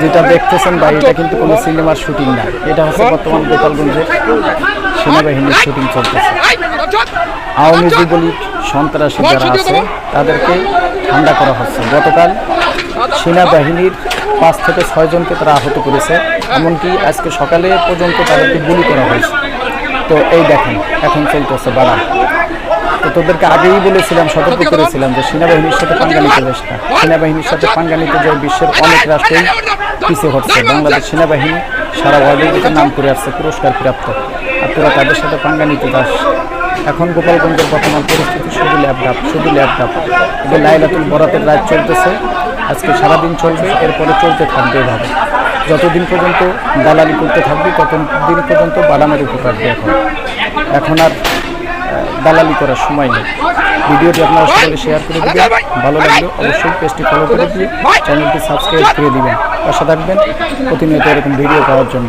যেটা দেখতেছেন বা এটা কিন্তু কোনো সিনেমার শুটিং না। এটা হচ্ছে বর্তমান গোপালগঞ্জের সেনাবাহিনীর শুটিং চলতেছে। আওয়ামী যুবলীগ সন্ত্রাসী যারা আছে, তাদেরকে ঠান্ডা করা হচ্ছে। গতকাল সেনাবাহিনীর পাঁচ থেকে ছয়জনকে তারা আহত করেছে, এমনকি আজকে সকালে পর্যন্ত তাদেরকে গুলি করা হয়েছে। তো এই দেখেন, এখন চলতেছে বাড়া। তো তোদেরকে আগেই বলেছিলাম, সতর্ক করেছিলাম যে সেনাবাহিনীর সাথে পাঙ্গা নিতে না। সেনাবাহিনীর সাথে পাঙ্গা নিতে যে বিশ্বের অনেক রাষ্ট্রই পিছিয়ে হচ্ছে বাংলাদেশ সেনাবাহিনী সারা ওয়ার্ল্ডে নাম করে আসছে পুরস্কার প্রাপ্ত আর তোরা তাদের সাথে পাঙ্গা নিতে যাস এখন গোপালগঞ্জের বর্তমান পরিস্থিতি শুধু ল্যাপটপ শুধু ল্যাপটপ যে লাইলাতুল বরাতের রাত চলতেছে, আজকে সারাদিন চলবে, এরপরে চলতে থাকবে এভাবে। যতদিন পর্যন্ত দালালি করতে থাকবে, ততদিন পর্যন্ত বাদামের উপর রাখবে এখন এখন আর দালালি করার সময় নেই। ভিডিওটি আপনারা সকলে শেয়ার করে দেবেন। ভালো লাগলে অবশ্যই পেজটি ফলো করে দিয়ে চ্যানেলটি সাবস্ক্রাইব করে দিবেন। আশা থাকবেন। প্রতিনিয়ত এরকম ভিডিও পাওয়ার জন্য।